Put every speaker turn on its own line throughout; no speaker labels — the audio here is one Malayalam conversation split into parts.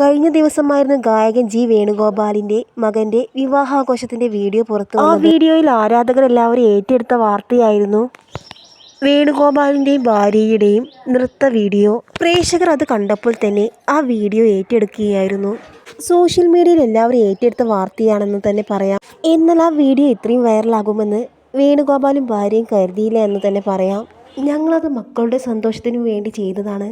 കഴിഞ്ഞ ദിവസമായിരുന്നു ഗായകൻ ജി വേണുഗോപാലിന്റെ മകന്റെ വിവാഹാഘോഷത്തിന്റെ വീഡിയോ പുറത്തു ആ വീഡിയോയിൽ ആരാധകർ എല്ലാവരും ഏറ്റെടുത്ത വാർത്തയായിരുന്നു വേണുഗോപാലിന്റെയും ഭാര്യയുടെയും നൃത്ത വീഡിയോ. പ്രേക്ഷകർ അത് കണ്ടപ്പോൾ തന്നെ ആ വീഡിയോ ഏറ്റെടുക്കുകയായിരുന്നു. സോഷ്യൽ മീഡിയയിൽ എല്ലാവരും ഏറ്റെടുത്ത വാർത്തയാണെന്ന് തന്നെ പറയാം. എന്നാൽ ആ വീഡിയോ ഇത്രയും വൈറലാകുമെന്ന് വേണുഗോപാലും ഭാര്യയും കരുതിയില്ല എന്ന് തന്നെ പറയാം. ഞങ്ങളത് മക്കളുടെ സന്തോഷത്തിനു വേണ്ടി ചെയ്തതാണ്.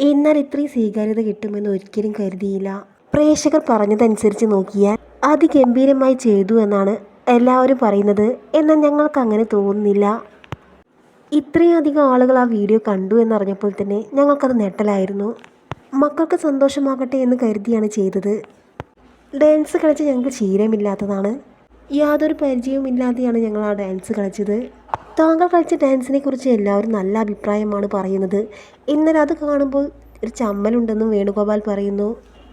എന്നാൽ ഇത്രയും സ്വീകാര്യത കിട്ടുമെന്ന് ഒരിക്കലും കരുതിയില്ല. പ്രേക്ഷകർ പറഞ്ഞതനുസരിച്ച് നോക്കിയാൽ അതിഗംഭീരമായി ചെയ്തു എന്നാണ് എല്ലാവരും പറയുന്നത്. എന്നാൽ ഞങ്ങൾക്ക് അങ്ങനെ തോന്നുന്നില്ല. ഇത്രയും അധികം ആളുകൾ ആ വീഡിയോ കണ്ടു എന്നറിഞ്ഞപ്പോൾ തന്നെ ഞങ്ങൾക്കത് നെട്ടലായിരുന്നു മക്കൾക്ക് സന്തോഷമാകട്ടെ എന്ന് കരുതിയാണ് ചെയ്തത്. ഡാൻസ് കളിച്ച് ഞങ്ങൾക്ക് ശീലമില്ലാത്തതാണ്. യാതൊരു പരിചയവും ഇല്ലാതെയാണ് ഞങ്ങൾ ആ ഡാൻസ് കളിച്ചത്. താങ്കൾ കളിച്ച ഡാൻസിനെ കുറിച്ച് എല്ലാവരും നല്ല അഭിപ്രായമാണ് പറയുന്നത്. എന്നാൽ അത് കാണുമ്പോൾ ഒരു ചമ്മലുണ്ടെന്നും വേണുഗോപാൽ പറയുന്നു.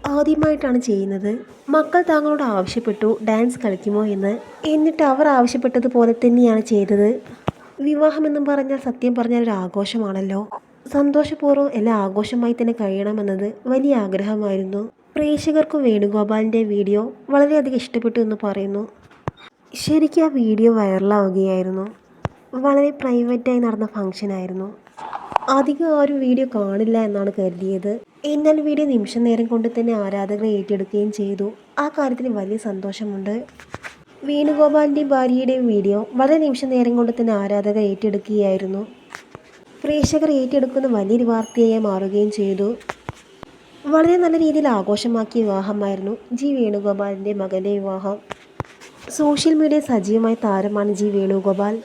ആദ്യമായിട്ടാണ് ചെയ്യുന്നത്. മക്കൾ താങ്കളോട് ആവശ്യപ്പെട്ടു ഡാൻസ് കളിക്കുമോ എന്ന്. എന്നിട്ട് അവർ ആവശ്യപ്പെട്ടതുപോലെ തന്നെയാണ് ചെയ്തത്. വിവാഹമെന്നും പറഞ്ഞാൽ സത്യം പറഞ്ഞാൽ ഒരു ആഘോഷമാണല്ലോ. സന്തോഷപൂർവം എല്ലാം ആഘോഷമായി തന്നെ കഴിയണമെന്നത് വലിയ ആഗ്രഹമായിരുന്നു. പ്രേക്ഷകർക്കും വേണുഗോപാലിന്റെ വീഡിയോ വളരെയധികം ഇഷ്ടപ്പെട്ടു എന്ന് പറയുന്നു. ശരിക്കും ആ വീഡിയോ വൈറലാവുകയായിരുന്നു. വളരെ പ്രൈവറ്റായി നടന്ന ഫംഗ്ഷനായിരുന്നു. അധികം ആരും വീഡിയോ കാണില്ല എന്നാണ് കരുതിയത്. എന്നാൽ വീഡിയോ നിമിഷം നേരം കൊണ്ട് തന്നെ ആരാധകരെ ഏറ്റെടുക്കുകയും ചെയ്തു. ആ കാര്യത്തിൽ വലിയ സന്തോഷമുണ്ട്. വേണുഗോപാലിന്റെയും ഭാര്യയുടെയും വീഡിയോ വളരെ നിമിഷം നേരം കൊണ്ട് തന്നെ ആരാധകർ ഏറ്റെടുക്കുകയായിരുന്നു. പ്രേക്ഷകർ ഏറ്റെടുക്കുന്ന വലിയൊരു വാർത്തയായി മാറുകയും ചെയ്തു. വളരെ നല്ല രീതിയിൽ ആഘോഷമാക്കിയ വിവാഹമായിരുന്നു ജി വേണുഗോപാലിന്റെ മകന്റെ വിവാഹം. സോഷ്യൽ മീഡിയ സജീവമായ താരമാണ് ജി വേണുഗോപാൽ.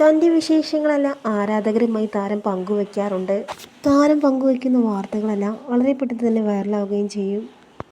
തന്റെ വിശേഷങ്ങളെല്ലാം ആരാധകരുമായി താരം പങ്കുവയ്ക്കാറുണ്ട് താരം പങ്കുവയ്ക്കുന്ന വാർത്തകളെല്ലാം വളരെ പെട്ടെന്ന് തന്നെ വൈറലാവുകയും ചെയ്യും.